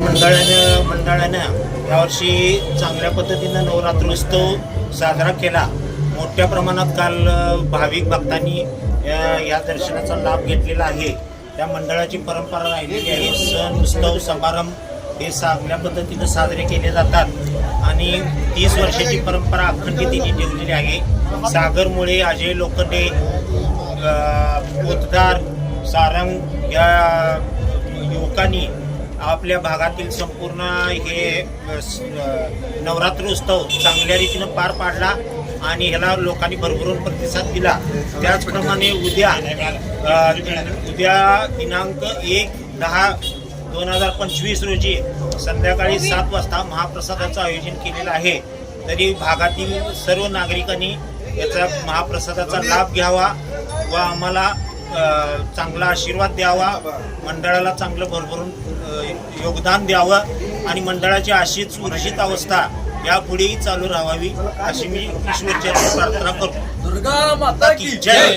मंडळानं मंडळानं यावर्षी चांगल्या पद्धतीनं नवरात्रोत्सव साजरा केला. मोठ्या प्रमाणात काल भाविक भक्तांनी या दर्शनाचा लाभ घेतलेला आहे. त्या मंडळाची परंपरा राहिलेली आहे. सण उत्सव समारंभ हे चांगल्या पद्धतीनं साजरे केले जातात. आणि तीस वर्षाची परंपरा अखंडितीने ठेवलेली आहे. सागरमुळे अजय लोखंडे पोतदार सारंग या युवकांनी आपल्या भागातील संपूर्ण हे नवरात्र उत्सव चांगल्या रीतीनं पार पाडला आणि ह्याला लोकांनी भरभरून प्रतिसाद दिला. त्याचप्रमाणे उद्या उद्या दिनांक एक दहा दोन हजार पंचवीस रोजी संध्याकाळी सात वाजता महाप्रसादाचं आयोजन केलेलं आहे. तरी भागातील सर्व नागरिकांनी याचा महाप्रसादाचा लाभ घ्यावा व आम्हाला चांगला आशीर्वाद द्यावा मंडळाला चांगलं भरभरून योगदान द्यावं आणि मंडळाची अशीच उर्जित अवस्था यापुढेही चालू राहावी अशी मी ईश्वरचरणी प्रार्थना करतो. दुर्गा माता की जय.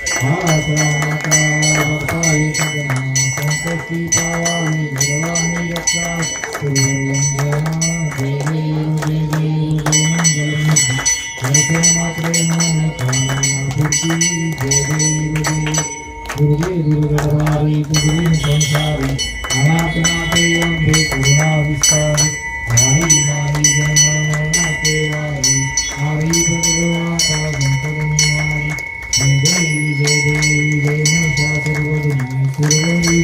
त्रिनयना आसरा निर्वाणी रक्षा मात्रे मन दुर्गे दुर्गधारी संसारी अनाथनाथे अंबे करुणा विस्तार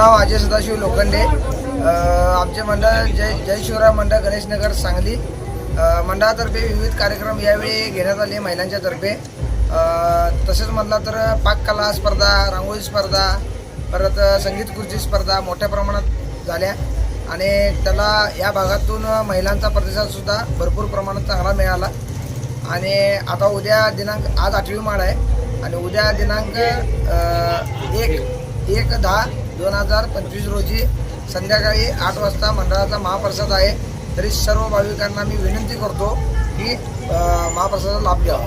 नाव अजय सदाशिव लोखंडे. आमचे मंडळ जय जय शिवराय मंडळ गणेशनगर सांगली. मंडळातर्फे विविध कार्यक्रम यावेळी घेण्यात आले महिलांच्या तर्फे. तसेच म्हटलं तर पाककला स्पर्धा रांगोळी स्पर्धा परत संगीत खुर्ची स्पर्धा मोठ्या प्रमाणात झाल्या. आणि त्याला या भागातून महिलांचा प्रतिसादसुद्धा भरपूर प्रमाणात चांगला मिळाला. आणि आता उद्या दिनांक आज आठवी माळ आहे. आणि उद्या दिनांक एक एक दहा दोन हजार पंचवीस रोजी संध्याकाळी आठ वाजता मंडळाचा महाप्रसाद आहे. तरी सर्व भाविकांना मी विनंती करतो की महाप्रसादाचा लाभ घ्यावा.